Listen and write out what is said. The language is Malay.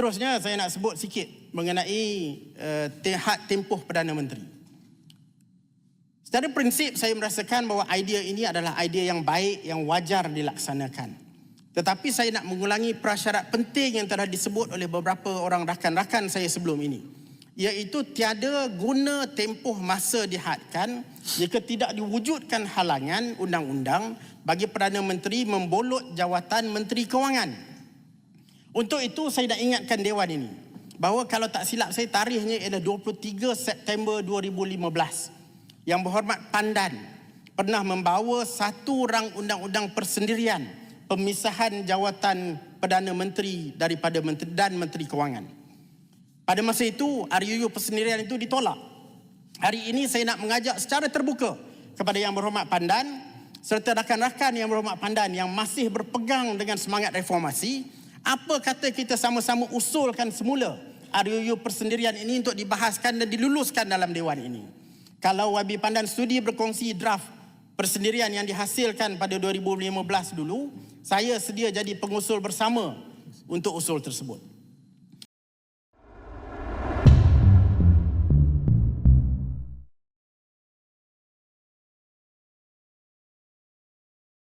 Seterusnya saya nak sebut sikit mengenai uh, had tempoh Perdana Menteri. Secara prinsip saya merasakan bahawa idea ini adalah idea yang baik yang wajar dilaksanakan. Tetapi saya nak mengulangi prasyarat penting yang telah disebut oleh beberapa orang rakan-rakan saya sebelum ini. Iaitu tiada guna tempoh masa dihadkan jika tidak diwujudkan halangan undang-undang bagi Perdana Menteri membolot jawatan Menteri Kewangan. Untuk itu saya nak ingatkan Dewan ini bahawa kalau tak silap saya tarikhnya ialah 23 September 2015 yang berhormat Pandan pernah membawa satu rang undang-undang persendirian pemisahan jawatan Perdana Menteri daripada Menteri dan Menteri Kewangan. Pada masa itu RUU persendirian itu ditolak. Hari ini saya nak mengajak secara terbuka kepada yang berhormat Pandan serta rakan-rakan yang berhormat Pandan yang masih berpegang dengan semangat reformasi, apa kata kita sama-sama usulkan semula RUU persendirian ini untuk dibahaskan dan diluluskan dalam dewan ini. Kalau Wabi Pandan studi berkongsi draft persendirian yang dihasilkan pada 2015 dulu, saya sedia jadi pengusul bersama untuk usul tersebut.